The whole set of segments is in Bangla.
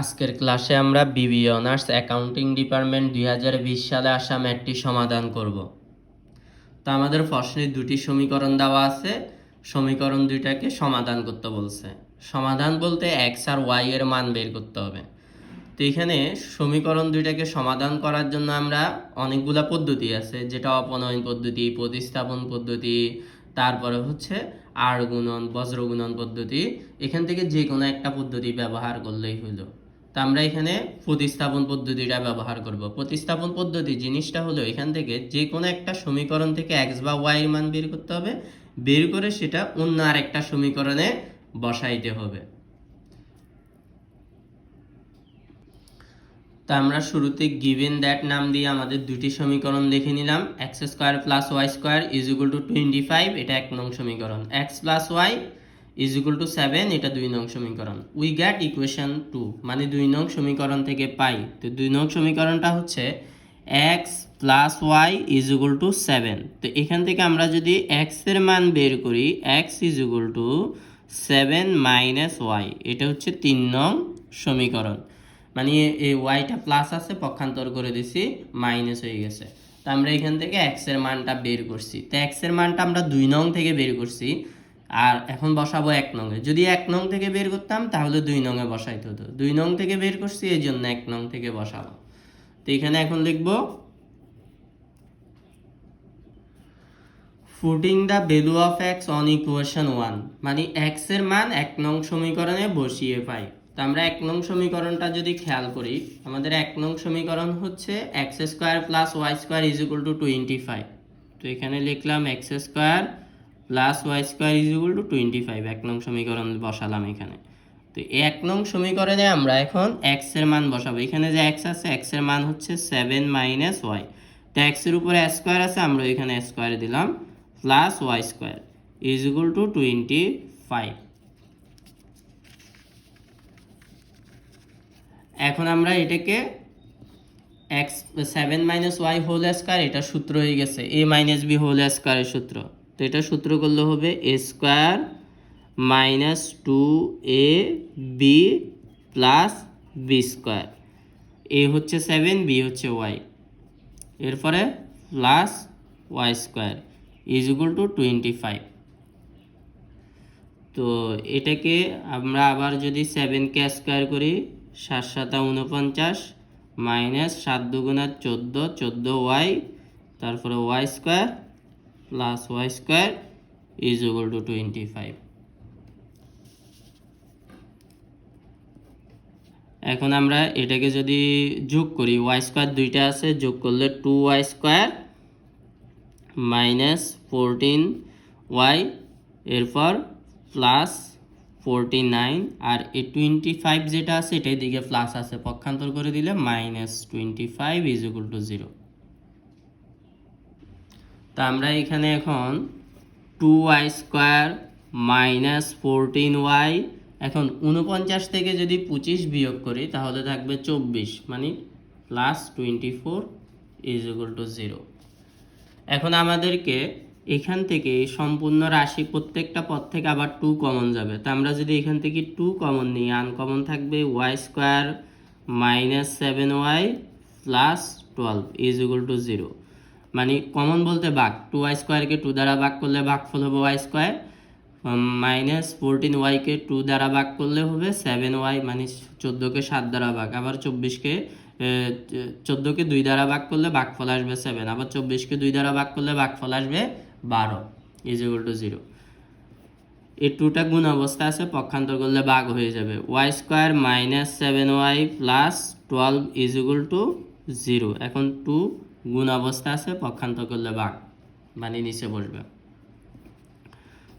আজকের ক্লাসে আমরা বিবি অনার্স অ্যাকাউন্টিং ডিপার্টমেন্ট দুই হাজার বিশ সালে আসা ম্যাটটি সমাধান করব। তা আমাদের প্রশ্নে দুটি সমীকরণ দেওয়া আছে। সমীকরণ দুইটাকে সমাধান করতে বলছে। সমাধান বলতে এক্স আর ওয়াই এর মান বের করতে হবে। তো এখানে সমীকরণ দুইটাকে সমাধান করার জন্য আমরা অনেকগুলা পদ্ধতি আছে, যেটা অপনয়ন পদ্ধতি, প্রতিস্থাপন পদ্ধতি, তারপরে হচ্ছে আর গুণন বজ্রগুণন পদ্ধতি। এখান থেকে যে কোনো একটা পদ্ধতি ব্যবহার করলেই হলো। তো আমরা এখানে প্রতিস্থাপন পদ্ধতিটা ব্যবহার করব। প্রতিস্থাপন পদ্ধতি জিনিসটা হলো এখান থেকে যে কোনো একটা সমীকরণ থেকে এক্স বা ওয়াই মান বের করতে হবে, বের করে সেটা অন্য আরেকটা সমীকরণে বসাইতে হবে। তো আমরা শুরুতে গিভেন দ্যাট নাম দিয়ে আমাদের দুটি সমীকরণ লিখে নিলাম X square plus Y square is equal to twenty five এটা এক নং সমীকরণ। X plus Y is equal to seven এটা দুই নং সমীকরণ। উই গ্যাট ইকুয়েশন টু মানে দুই নং সমীকরণ থেকে পাই। তো দুই নং সমীকরণটা হচ্ছে X plus Y is equal to seven তো এখান থেকে আমরা যদি এক্সের মান বের করি X is equal to seven minus Y এটা হচ্ছে তিন নং সমীকরণ। মানে এই ওয়াইটা প্লাস আছে, পক্ষান্তর করে দিছি মাইনাস হয়ে গেছে। তো আমরা এখান থেকে এক্সের মানটা বের করছি। তো এক্সের মানটা আমরা দুই নং থেকে বের করছি। আর এখন বসাবো এক নংয়ে যদি এক নং থেকে বের করতাম, তাহলে দুই নংয়ে বসাইতে হতো। দুই নং থেকে বের করছি, এই জন্য এক নং থেকে বসাবো। তো এখানে এখন লিখব putting the value of X on equation one মানে এক্সের মান এক নং সমীকরণে বসিয়ে পাই। তো আমরা এক নং সমীকরণটা যদি খেয়াল করি, আমাদের এক নং সমীকরণ হচ্ছে X square plus Y square is equal to twenty five তো এখানে লিখলাম X square plus Y square is equal to twenty five এক নং সমীকরণ বসালাম এখানে। তো এক নং সমীকরণে আমরা এখন এক্সের মান বসাবো। এখানে যে এক্স আছে এক্সের মান হচ্ছে সেভেন মাইনাস ওয়াই তো এক্সের উপরে স্কোয়ার আছে, আমরা এখানে স্কোয়ার দিলাম। Plus Y square is equal to twenty five এখন আমরা এটাকে X seven minus Y whole square এটা সূত্র হয়ে গেছে। এ মাইনাস বি হোল স্কোয়ারের সূত্র। তো এটা সূত্র করলে হবে A square minus two A B plus B square A হচ্ছে সেভেন বি হচ্ছে ওয়াই এরপরে plus Y square is equal to twenty five তো এটাকে আমরা আবার যদি সেভেনকে স্কোয়ার করি, সাত সাতা উনপঞ্চাশ মাইনাস সাত দুগুণা চোদ্দ চোদ্দ ওয়াই তারপরে Y square plus Y square is equal to twenty five এখন আমরা এটাকে যদি যোগ করি ওয়াই স্কোয়ার দুইটা আছে, যোগ করলে two Y square minus fourteen Y এরপর প্লাস ফোরটি নাইন আর এই টোয়েন্টি ফাইভ যেটা আছে এটাই দিকে প্লাস আছে, পক্ষান্তর করে দিলে minus twenty five is equal to zero তা আমরা এখানে এখন two Y square minus fourteen Y এখন উনপঞ্চাশ থেকে যদি পঁচিশ বিয়োগ করি, তাহলে থাকবে চব্বিশ মানে plus twenty four is equal to zero এখন আমাদেরকে এখান থেকে সম্পূর্ণ রাশি প্রত্যেকটা পদ থেকে আবার টু কমন যাবে। তো আমরা যদি এখান থেকে টু কমন নিই আনকমন থাকবে Y square minus seven Y plus twelve is equal to zero মানে কমন বলতে বাঘ টু ওয়াই স্কোয়ারকে টু দ্বারা ভাগ করলে ভাগফল হবে ওয়াই স্কোয়ার মাইনাস ফোরটিন ওয়াইকে টু দ্বারা ভাগ করলে হবে সেভেন ওয়াই মানে চোদ্দোকে সাত দ্বারা ভাগ। আবার চব্বিশকে চোদ্দোকে দুই দ্বারা ভাগ করলে ভাগফল আসবে সেভেন আবার চব্বিশকে দুই দ্বারা ভাগ করলে ভাগফল আসবে বারো ইজ ইকুয়াল টু জিরো এই টুটা গুণ অবস্থা আছে, পক্ষান্তর করলে ভাগ হয়ে যাবে। Y square minus seven y plus twelve is equal to zero এখন টু গুণ অবস্থা আছে, পক্ষান্ত করলে ভাগ মানে নিচে বসবে।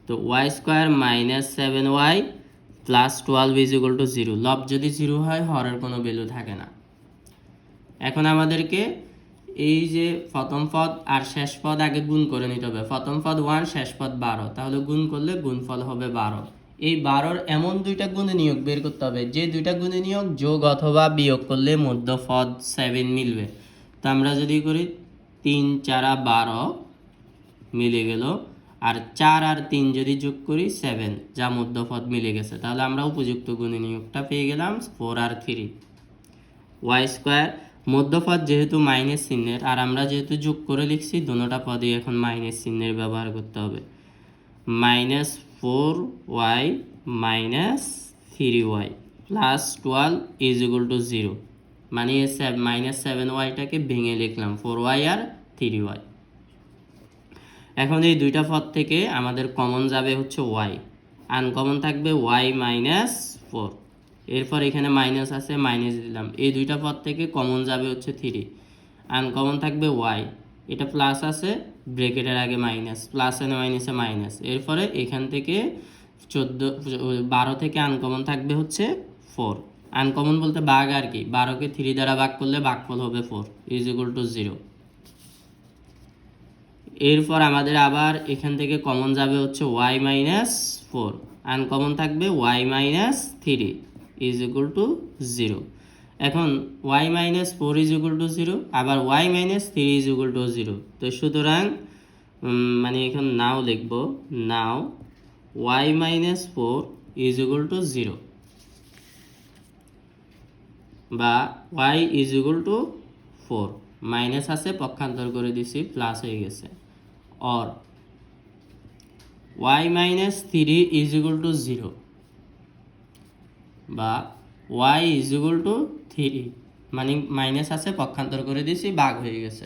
তো y square minus seven y plus twelve is equal to zero লব যদি জিরো হয়, হরের কোনো ভ্যালু থাকে না। এখন আমাদেরকে এই যে প্রথম পদ আর শেষ পদ আগে গুণ করে নিতে হবে। প্রথম পদ ওয়ান শেষ পদ বারো। তাহলে গুণ করলে গুণফল হবে বারো। এই বারোর এমন দুইটা গুণে নিয়োগ বের করতে হবে। যে দুইটা গুণে নিয়োগ যোগ অথবা বিয়োগ করলে মধ্য পদ সেভেন মিলবে। তো আমরা যদি করি তিন, চারা বারো মিলে গেল। আর চার আর তিন যদি যোগ করি সেভেন যা মধ্যপদ মিলে গেছে। তাহলে আমরা উপযুক্ত গুণে নিয়োগটা পেয়ে গেলাম ফোর আর থ্রি ওয়াই স্কোয়ার মধ্যপদ যেহেতু মাইনাস চিহ্নের, আর আমরা যেহেতু যোগ করে লিখছি দোনোটা পদে এখন মাইনাস চিহ্নের ব্যবহার করতে হবে। Minus four y minus three y plus twelve is equal to zero মানে মাইনাস সেভেন ওয়াইটাকে ভেঙে লিখলাম ফোর ওয়াই আর থ্রি ওয়াই এখন এই দুইটা পদ থেকে আমাদের কমন যাবে হচ্ছে ওয়াই আনকমন থাকবে ওয়াই মাইনাস ফোর এরপর এখানে মাইনাস আছে মাইনাস দিলাম। এই দুইটা পদ থেকে কমন যাবে হচ্ছে থ্রি আনকমন থাকবে ওয়াই এটা প্লাস আছে ব্রেকেটের আগে মাইনাস প্লাস এনে মাইনাসে মাইনাস এরপরে এখান থেকে চোদ্দ, বারো থেকে আনকমন থাকবে হচ্ছে ফোর আনকমন বলতে বাঘ আর কি। বারোকে থ্রি দ্বারা ভাগ করলে ভাগফল হবে four is equal to zero এরপর আমাদের আবার এখান থেকে কমন যাবে হচ্ছে ওয়াই মাইনাস ফোর আনকমন থাকবে y minus three is equal to zero এখন y minus four is equal to zero আবার y minus three is equal to zero তো সুতরাং মানে এখন নাও লিখব, now y minus four is equal to zero বা y is equal to four minus আছে, পক্ষান্তর করে দিছি প্লাস হয়ে গেছে। Or y minus three is equal to zero বা y is equal to three মানে মাইনাস আছে, পক্ষান্তর করে দিছি, ভাগ হয়ে গেছে।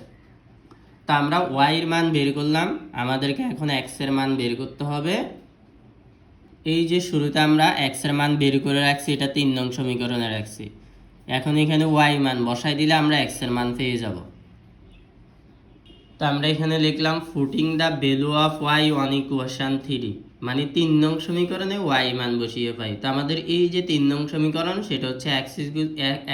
তা আমরা ওয়াইয়ের মান বের করলাম। আমাদেরকে এখন এক্সের মান বের করতে হবে। এই যে শুরুতে আমরা এক্সের মান বের করে রাখছি, এটা তিন নং সমীকরণে রাখছি। এখন এখানে ওয়াই মান বসাই দিলে আমরা এক্সের মান পেয়ে যাব। তো আমরা এখানে লিখলাম putting the value of y one equation three মানে তিন নং সমীকরণে ওয়াই মান বসিয়ে পাই। তো আমাদের এই যে তিন নং সমীকরণ, সেটা হচ্ছে x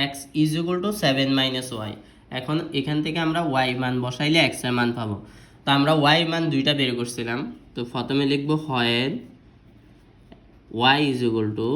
x is equal to seven minus y এখন এখান থেকে আমরা ওয়াই মান বসাইলে এক্সের মান পাবো। তো আমরা ওয়াই মান দুইটা বের করছিলাম। তো প্রথমে লিখব হয় ওয়াই ইজ ইকুয়াল টু